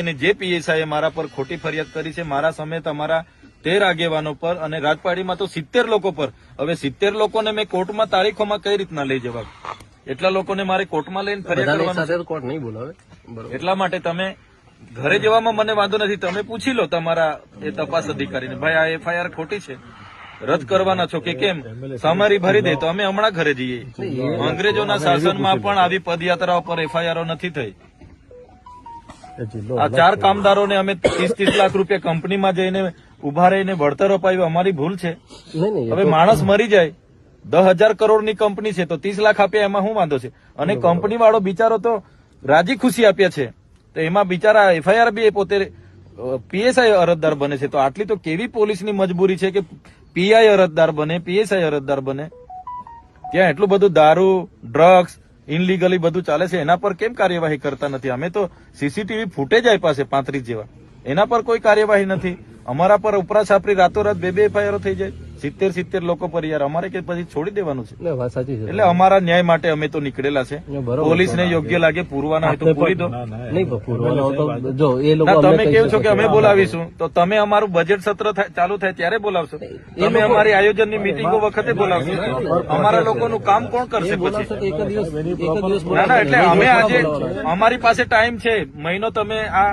અને જે પીએસઆઈએ મારા પર ખોટી ફરિયાદ કરી છે મારા સમેત અમારા તેર આગેવાનો પર અને રાજપાડીમાં તો સિત્તેર લોકો પર. હવે સિત્તેર લોકોને મેં કોર્ટમાં તારીખોમાં કઈ રીતના લઈ જવા એટલા લોકોને મારે કોર્ટમાં લઈને ફરિયાદ કરવાનું કોર્ટ નહીં બોલાવે? એટલા માટે તમે ઘરે જવામાં મને વાંધો નથી તમે પૂછી લો તમારા એ તપાસ અધિકારીને. ભાઈ આ એફઆઈઆર ખોટી છે. રદ કરવાના છો કે કેમ? સમારી ભરી દે તો અમે હમણાં ઘરે જઈએ. અંગ્રેજોના શાસનમાં પણ આવી પદયાત્રાઓ પર એફઆઈઆરો નથી થઈ. આ ચાર કામદારોને અમે ત્રીસ ત્રીસ લાખ રૂપિયા કંપનીમાં જઈને ઊભા રહીને વળતર અપાવ્યું અમારી ભૂલ છે. હવે માણસ મરી જાય દસ હજાર કરોડની કંપની છે તો ત્રીસ લાખ આપ્યા એમાં શું વાંધો છે? અને કંપની વાળો બિચારો તો રાજી ખુશી આપ્યા છે. તો એમાં બિચારા એફઆઈઆર બી એ પોતે પીએસઆઈ અરજદાર બને છે. તો આટલી તો કેવી પોલીસની મજબૂરી છે કે પીઆઈ અરજદાર બને પીએસઆઈ અરજદાર બને? ત્યાં એટલું બધું દારૂ ડ્રગ્સ ઇનલીગલી બધું ચાલે છે, એના પર કેમ કાર્યવાહી કરતા નથી? અમે તો સીસીટીવી ફૂટેજ આપ્યા છે, પાંત્રીસ જેવા. એના પર કોઈ કાર્યવાહી નથી. અમારા પર ઉપરા છાપરી રાતોરાત બે બે એફઆઈઆરો થઈ જાય. સિત્તેર સિત્તેર લોકો પર યાર. અમારે કે પછી છોડી દેવાનું છે. એટલે અમારા ન્યાય માટે અમે તો નીકળેલા છે. પોલીસ ને યોગ્ય લાગે પૂરવાના હોય તો પૂરી દો. જો એ લોકો તમે કેવું છો કે અમે બોલાવીશું. તો તમે અમારું બજેટ સત્ર ચાલુ થાય ત્યારે બોલાવશો. તમે અમારી આયોજનની મિટિંગો વખતે બોલાવશો. અમારા લોકોનું કામ કોણ કરશે પછી? ના ના એટલે અમે આજે અમારી પાસે ટાઈમ છે. મહિનો તમે આ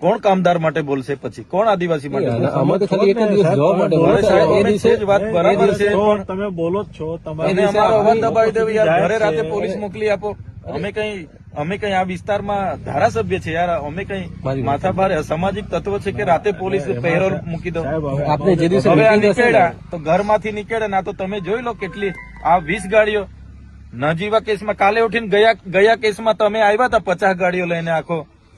કોણ કામદાર માટે બોલશે પછી? કોણ આદિવાસી માટે તમે બોલો જ છો ઘરે રાતે પોલીસ મોકલી આપો. અમે કઈ અમે કઈ આ વિસ્તારમાં ધારાસભ્ય છે યાર અમે કઈ મારી વાત માથા ભારે અસામાજિક તત્વ છે કે રાતે પોલીસ પહેરો મૂકી દો. આપણે જે દિવસે નીકળ્યા તો ઘરમાંથી નીકળ્યા ના તો તમે જોઈ લો કેટલી આ વીસ ગાડીઓ. નજીવા કેસમાં કાલે ઉઠીને ગયા ગયા કેસમાં તમે આવ્યા હતા પચાસ ગાડીઓ લઈને આખો.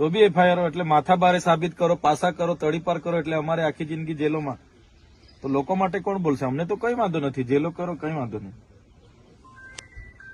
તો બી એફઆઈઆર એટલે માથા બારે સાબિત કરો, પાસા કરો તડીપાર કરો એટલે અમારે આખી જિંદગી જેલોમાં. તો લોકો માટે કોણ બોલશે? અમને તો કઈ વાંધો નથી. જેલો કરો, કઈ વાંધો નહીં.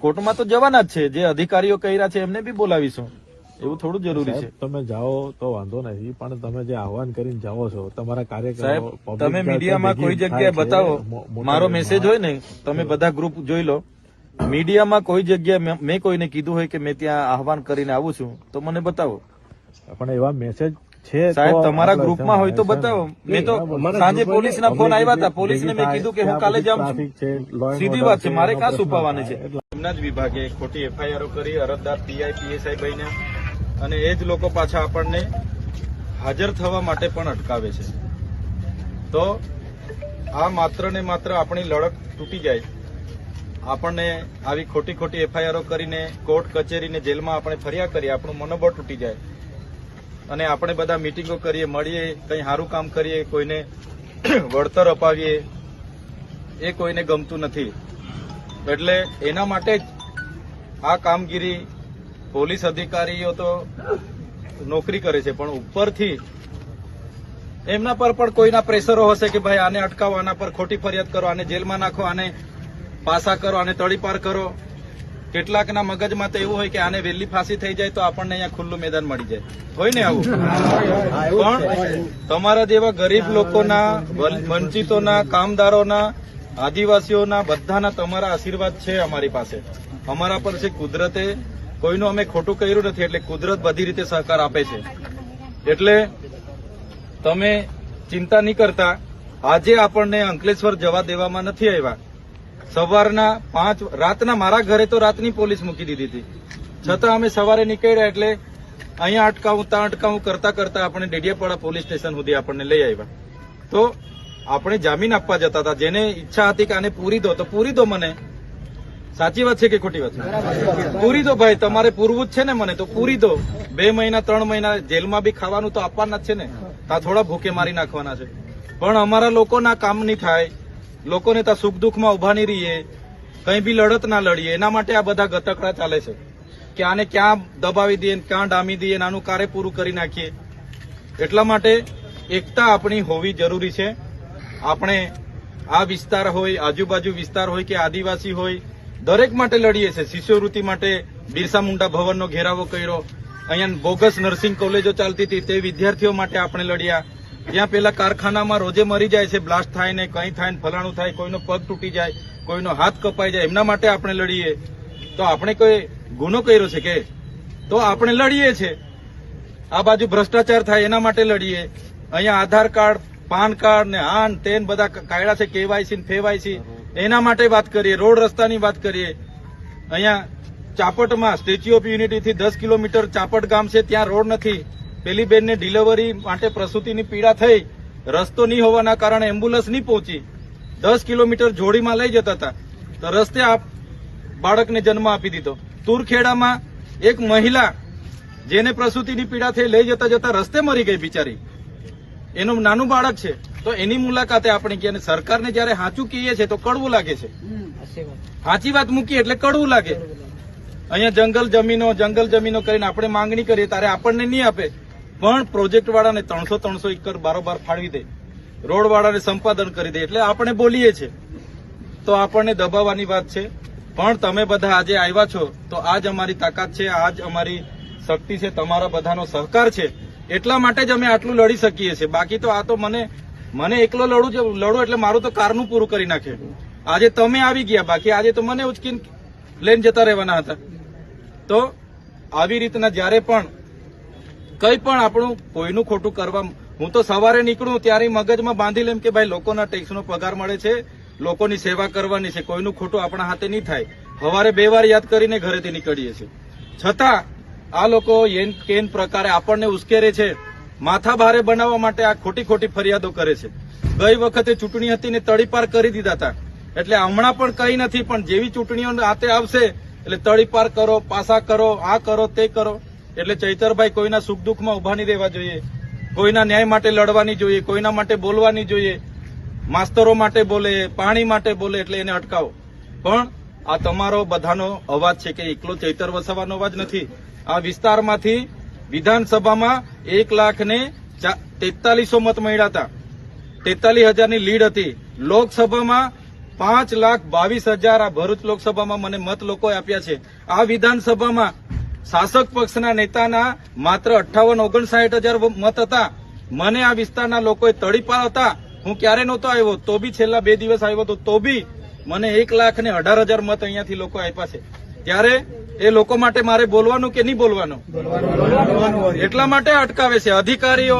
કોર્ટમાં તો જવાના જ છે. જે અધિકારીઓ કર્યા છે એમને બી બોલાવીશું. એવું થોડું જરૂરી છે. તમે જાઓ તો વાંધો નથી પણ તમે જે આહવાન કરીને જાઓ છો તમારા કાર્યકરો તમે મીડિયામાં કોઈ જગ્યાએ બતાવો. મારો મેસેજ હોય ને તમે બધા ગ્રુપ જોઈ લો. મીડિયામાં કોઈ જગ્યાએ મેં- કોઈને કીધું હોય કે મેં ત્યાં આહવાન કરીને આવું છું તો મને બતાવો. પણ એવા મેસેજ સાહેબ તમારા ગ્રુપમાં હોય તો બતાવો. મેં તો સાંજે ગ્રુપમાં પોલીસના ફોન આવ્યા હતા. પોલીસને મેં કીધું કે હું કાલે જાઉં છું. ટ્રાફિક છે law and સીધી વાત છે મારે ક્યાં છુપાવવાની છે? એમના જ વિભાગે ખોટી એફઆઈઆર કરી અરજદાર પીઆઈ પીએસઆઈ બન્યા અને એ જ લોકો પાછા આપણને હાજર થવા માટે પણ અટકાવે છે. તો આ માત્ર ને માત્ર આપણી લડત તૂટી જાય. આપણને આવી ખોટી ખોટી એફઆઈઆરો કરીને કોર્ટ કચેરીને જેલમાં આપણે ફર્યા કરીએ આપણું મનોબળ તૂટી જાય. અને આપણે બધા મિટિંગો કરીએ, મળીએ, કંઈ સારું કામ કરીએ, કોઈને વળતર અપાવીએ, એ કોઈને ગમતું નથી. એટલે એના માટે જ આ કામગીરી પોલીસ અધિકારીઓ તો નોકરી કરે છે, પણ ઉપરથી એમના પર પણ કોઈના પ્રેશરો હશે કે ભાઈ આને અટકાવો, આના પર ખોટી ફરિયાદ કરો, આને જેલમાં નાખો, આને પાસા કરો, આને તળીપાર કરો. કેટલાકના મગજમાં તો એવું હોય કે આને વહેલી ફાંસી થઈ જાય તો આપણને અહીંયા ખુલ્લું મેદાન મળી જાય. હોય ને આવું? પણ તમારા જેવા ગરીબ લોકોના વંચિતોના, કામદારોના, આદિવાસીઓના બધાના તમારા આશીર્વાદ છે અમારી પાસે. અમારા પર છે કુદરતે, કોઈનું અમે ખોટું કર્યું નથી એટલે કુદરત બધી રીતે સહકાર આપે છે. એટલે તમે ચિંતા નહીં કરતા. આજે આપણને અંકલેશ્વર જવા દેવામાં નથી આવ્યા. સવારના પાંચ રાતના મારા ઘરે તો રાતની પોલીસ મૂકી દીધી હતી. છતાં અમે સવારે નીકળ્યા એટલે અહીંયા અટકાવું, ત્યાં અટકાવું કરતા કરતા આપણે ડેડિયાપાડા પોલીસ સ્ટેશન સુધી આપણને લઈ આવ્યા. તો આપણે જામીન આપવા જતા હતા. જેને ઈચ્છા હતી કે આને પૂરી દો, તો પૂરી દો મને. સાચી વાત છે કે ખોટી વાત છે? પૂરી દો ભાઈ, તમારે પૂરવું જ છે ને મને, તો પૂરી દો. બે મહિના, ત્રણ મહિના જેલમાં બી ખાવાનું તો આપવાના જ છે ને. તા થોડા ભૂખે મારી નાખવાના છે. પણ અમારા લોકોના કામ નહીં થાય. લોકોને ત્યાં સુખ દુઃખમાં ઊભા નહીં રહીએ, કઈ બી લડત ના લડીએ, એના માટે આ બધા ગતકડા ચાલે છે. કે આને ક્યાં દબાવી દઈએ, ક્યાં ડામી દઈએ આનું કાર્ય પૂરું કરી નાખીએ. એટલા માટે એકતા આપણી હોવી જરૂરી છે. આપણે આ વિસ્તાર હોય, આજુબાજુ વિસ્તાર હોય કે આદિવાસી હોય, દરેક માટે લડીએ છીએ. શિષ્યવૃત્તિ માટે બિરસા મુંડા ભવનનો ઘેરાવો કર્યો. અહીંયા બોગસ નર્સિંગ કોલેજો ચાલતી હતી. તે વિદ્યાર્થીઓ માટે આપણે લડ્યા. ત્યાં પેલા કારખાનામાં રોજે મરી જાય છે, બ્લાસ્ટ થાય ને કંઈ થાય ને ફલાણું થાય, કોઈનો પગ તૂટી જાય, કોઈનો હાથ કપાઈ જાય, એમના માટે આપણે લડીએ. તો આપણે કોઈ ગુનો કર્યો છે કે? તો આપણે લડીએ છીએ આ બાજુ ભ્રષ્ટાચાર થાય એના માટે લડીએ. અહીંયા આધાર કાર્ડ, પાન કાર્ડ ને આન તેન બધા કાયડા છે, કેવાયસી ને ફેવાયસી, એના માટે વાત કરીએ, રોડ રસ્તાની વાત કરીએ. અહીંયા ચાપટમાં સ્ટેચ્યુ ઓફ યુનિટી થી દસ કિલોમીટર ચાપટ ગામ છે, ત્યાં રોડ નથી. પેલી બેનને ડિલિવરી માટે પ્રસૂતિની પીડા થઈ, રસ્તો નહીં હોવાના કારણે એમ્બ્યુલન્સ નહીં પહોંચી, દસ કિલોમીટર જોડીમાં લઈ જતા હતા. તો રસ્તે આ બાળકને જન્મ આપી દીધો. તુરખેડામાં એક મહિલા, જેને પ્રસૂતિની પીડા થઈ, લઈ જતા જતા રસ્તે મરી ગઈ બિચારી. એનું નાનું બાળક છે. તો એની મુલાકાતે આપણે કહીએ અને સરકારને જયારે સાચું કહીએ છીએ તો કડવું લાગે છે. સાચી વાત મૂકીએ એટલે કડવું લાગે. અહીંયા જંગલ જમીનો જંગલ જમીનો કરીને આપણે માંગણી કરીએ ત્યારે આપણને નહીં આપે. પણ પ્રોજેક્ટ વાળાને ત્રણસો ત્રણસો એકર બારોબાર ફાળવી દે રોડ વાળાને સંપાદન કરી દે, એટલે આપણે બોલીએ છીએ. તો આપણને દબાવવાની વાત છે. પણ તમે બધા આજે આવ્યા છો, તો આજ અમારી તાકાત છે, આજ અમારી શક્તિ છે, તમારા બધાનો સહકાર છે. એટલા માટે જ અમે આટલું લડી શકીએ છીએ. બાકી તો આ તો મને મને એકલો લડું લડો એટલે મારું તો કારનું પૂરું કરી નાખે. આજે તમે આવી ગયા, બાકી આજે તો મને ઉચકીને લઈને જતા રહેવાના હતા. તો આવી રીતના જ્યારે પણ કંઈ પણ આપણું કોઈનું ખોટું કરવા હું તો સવારે નીકળું ત્યારે મગજમાં બાંધી લેમ કે ભાઈ લોકોના ટેક્સનો પગાર મળે છે, લોકોની સેવા કરવાની છે, કોઈનું ખોટું આપણા હાથે નહીં થાય. સવારે બે વાર યાદ કરીને ઘરેથી નીકળીએ છીએ. છતાં આ લોકો એન કેન પ્રકારે આપણને ઉશ્કેરે છે, માથા ભારે બનાવવા માટે આ ખોટી ખોટી ફરિયાદો કરે છે. ગઈ વખતે ચૂંટણી હતી ને તળીપાર કરી દીધા હતા. એટલે હમણાં પણ કઈ નથી, પણ જેવી ચૂંટણીઓ હાથે આવશે, એટલે તળીપાર કરો, પાસા કરો, આ કરો, તે કરો. એટલે ચૈતરભાઈ કોઈના સુખ દુઃખમાં ઊભા નહીં રહેવા જોઈએ. કોઈના ન્યાય માટે લડવાની જોઈએ. કોઈના માટે બોલવાની જોઈએ. માસ્તરો માટે બોલે, પાણી માટે બોલે એટલે એને અટકાવો. પણ આ તમારો બધાનો અવાજ છે કે એકલો ચૈતર વસાવાનો અવાજ નથી. આ વિસ્તારમાંથી વિધાનસભામાં એક લાખ ને તેતાલીસો મત મળ્યા હતા. તેતાલીસ હજારની લીડ હતી. લોકસભામાં પાંચ લાખ બાવીસ હજાર આ ભરૂચ લોકસભામાં મને મત લોકોએ આપ્યા છે. આ વિધાનસભામાં શાસક પક્ષના નેતાના માત્ર અઠ્ઠાવન ઓગણસાઠ હજાર મત હતા. મને આ વિસ્તારના લોકોએ તડીપાર હતા હું ક્યારે નહોતો આવ્યો? તો બી છેલ્લા બે દિવસ આવ્યો હતો તો બી મને એક લાખ ને અઢાર હજાર મત અહીંયાથી લોકો આપ્યા છે. ત્યારે એ લોકો માટે મારે બોલવાનું કે નહીં બોલવાનું? એટલા માટે અટકાવે છે. અધિકારીઓ,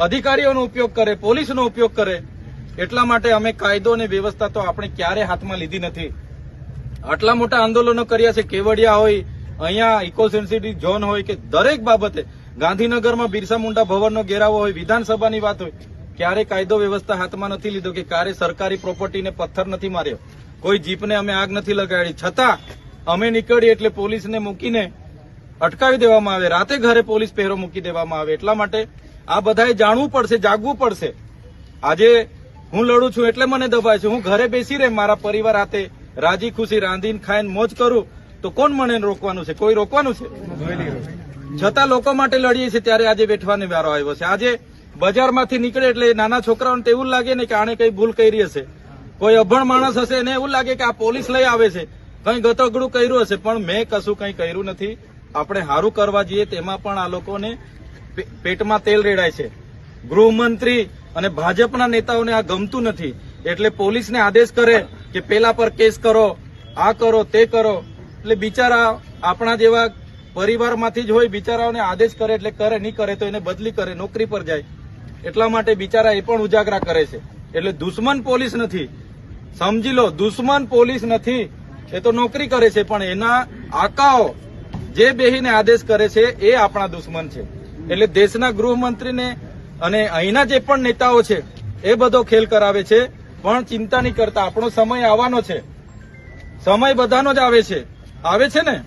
અધિકારીઓનો ઉપયોગ કરે, પોલીસનો ઉપયોગ કરે. એટલા માટે અમે કાયદો અને વ્યવસ્થા તો આપણે ક્યારે હાથમાં લીધી નથી. આટલા મોટા આંદોલનો કર્યા છે. કેવડિયા હોય અહીંયા ઇકો સેન્સિટિવ ઝોન હોય કે દરેક બાબતે ગાંધીનગરમાં બિરસા મુંડા ભવનનો ઘેરાવો હોય, વિધાનસભાની વાત હોય, ક્યારે કાયદો વ્યવસ્થા હાથમાં નથી લીધો કે ક્યારે સરકારી પ્રોપર્ટીને પથ્થર નથી માર્યો. કોઈ જીપને અમે આગ નથી લગાડી. છતાં અમે નીકળીએ એટલે પોલીસને મૂકીને અટકાવી દેવામાં આવે. રાતે ઘરે પોલીસ પહેરો મૂકી દેવામાં આવે. એટલા માટે આ બધાએ જાણવું પડશે, જાગવું પડશે. આજે હું લડું છું એટલે મને દબાય છે. હું ઘરે બેસી રહે, મારા પરિવાર હાથે રાજી ખુશી રાંધીને ખાઈને મોજ કરું. તો કોણ મને રોકવાનું છે? કોઈ રોકવાનું છે? છતાં લોકો માટે લડીએ છીએ ત્યારે આજે બેઠવાનો વારો આવ્યો છે. આજે બજારમાંથી નીકળે એટલે નાના છોકરાઓને તો એવું લાગે ને કે આણે કઈ ભૂલ કરી હશે. કોઈ અભણ માણસ હશે એને એવું લાગે કે આ પોલીસ લઈ આવે છે. કઈ ગતગડું કર્યું હશે, પણ મેં કશું કઈ કર્યું નથી. આપણે સારું કરવા જઈએ તેમાં પણ આ લોકોને પેટમાં તેલ રેડાય છે. ગૃહમંત્રી અને ભાજપના નેતાઓને આ ગમતું નથી. એટલે પોલીસને આદેશ કરે કે પેલા પર કેસ કરો, આ કરો, તે કરો. એટલે બિચારા આપણા જેવા પરિવારમાંથી જ હોય, બિચારાઓને આદેશ કરે એટલે કરે, નહીં કરે તો એને બદલી કરે, નોકરી પર જાય. એટલા માટે બિચારા એ પણ ઉજાગરા કરે છે. એટલે દુશ્મન પોલીસ નથી. સમજી લો, દુશ્મન પોલીસ નથી. એ તો નોકરી કરે છે, પણ એના આકાઓ જે બેહીને આદેશ કરે છે, એ આપણા દુશ્મન છે. એટલે દેશના ગૃહમંત્રીને અને અહીંના જે પણ નેતાઓ છે, એ બધો ખેલ કરાવે છે. પણ ચિંતા નહીં કરતા, આપણો સમય આવવાનો છે. સમય બધાનો જ આવે છે. આવે છે ને?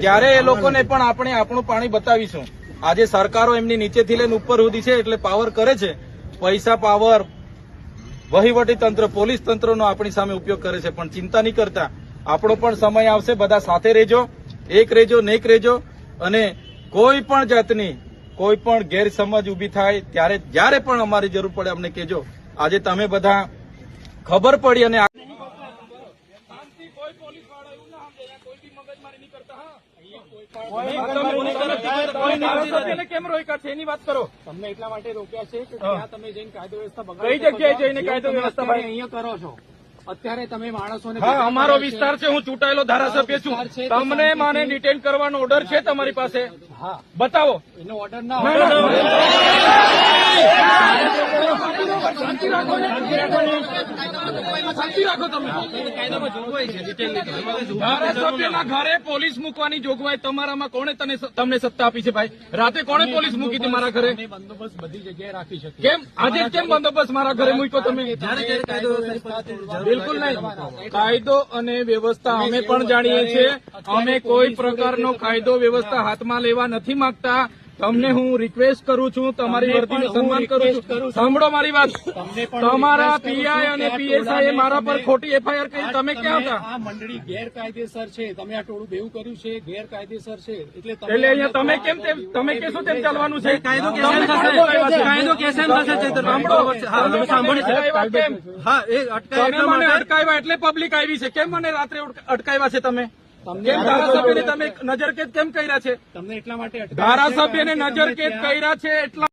ત્યારે એ લોકોને પણ આપણે આપણું પાણી બતાવીશું. આજે સરકારો એમની નીચેથી લઈને ઉપર સુધી છે એટલે પાવર કરે છે. પૈસા પાવર વહીવટી તંત્ર પોલીસ તંત્રનો આપણી સામે ઉપયોગ કરે છે. પણ ચિંતા નહીં કરતા. આપણો પણ સમય આવશે. બધા સાથે રહેજો. એક રહેજો નેક રહેજો. અને કોઈ પણ જાતની કોઈ પણ ગેરસમજ ઊભી થાય ત્યારે જ્યારે પણ અમારી જરૂર પડે અમને કહેજો. આજે તમે બધા ખબર પડી અને કેમ રોક્યા છે એની વાત કરો. તમને એટલા માટે રોક્યા છે કે ત્યાં તમે જઈને કાયદો વ્યવસ્થા બગાડો કઈ જગ્યાએ જઈને કાયદો વ્યવસ્થા અહીંયા કરો છો અત્યારે તમે માણસોને હા અમારો વિસ્તાર છે હું ચૂંટાયેલો ધારાસભ્ય છું. તમને મને ડિટેન કરવાનો ઓર્ડર છે તમારી પાસે? હા. બતાવો. એનો ઓર્ડર ના. શાંતિ રાખો તમે. ધારાસભ્યના ઘરે પોલીસ મૂકવાની જોગવાઈ તમારામાં કોણે તને તમને સત્તા આપી છે ભાઈ? રાતે કોણે પોલીસ મૂકી હતી મારા ઘરે? બંદોબસ્ત બધી જગ્યાએ રાખી શકે કેમ? આજે કેમ બંદોબસ્ત મારા ઘરે મૂક્યો તમે? બિલકુલ નહીં. કાયદો અને વ્યવસ્થા અમે પણ જાણીએ છીએ. અમે કોઈ પ્રકારનો કાયદો વ્યવસ્થા હાથમાં લેવા નથી માંગતા. તમને હું રિક્વેસ્ટ કરું છું તમારી વર્દીનું સન્માન કરું છું. સાંભળો મારી વાત. તમારા પીઆઈ અને પીએસઆઈ મારા પર ખોટી એફઆઈઆર કરી. તમે ક્યાં હતા? આ મંડળી ગેરકાયદેસર છે. તમે આ ટોળું બેવું કર્યું છે ગેરકાયદેસર છે. એટલે અહીંયા તમે કેમ તેમ તમે કેશો તેમ ચાલવાનું છે? કાયદો કાયદો થશે? તમે મને અટકાવ્યા એટલે પબ્લિક આવી છે. કેમ મને રાત્રે અટકાવ્યા છે તમે? ધારાસભ્યને તમે નજરકેદ કેમ કર્યા છે? ધારાસભ્યને નજરકેદ કર્યા છે એટલા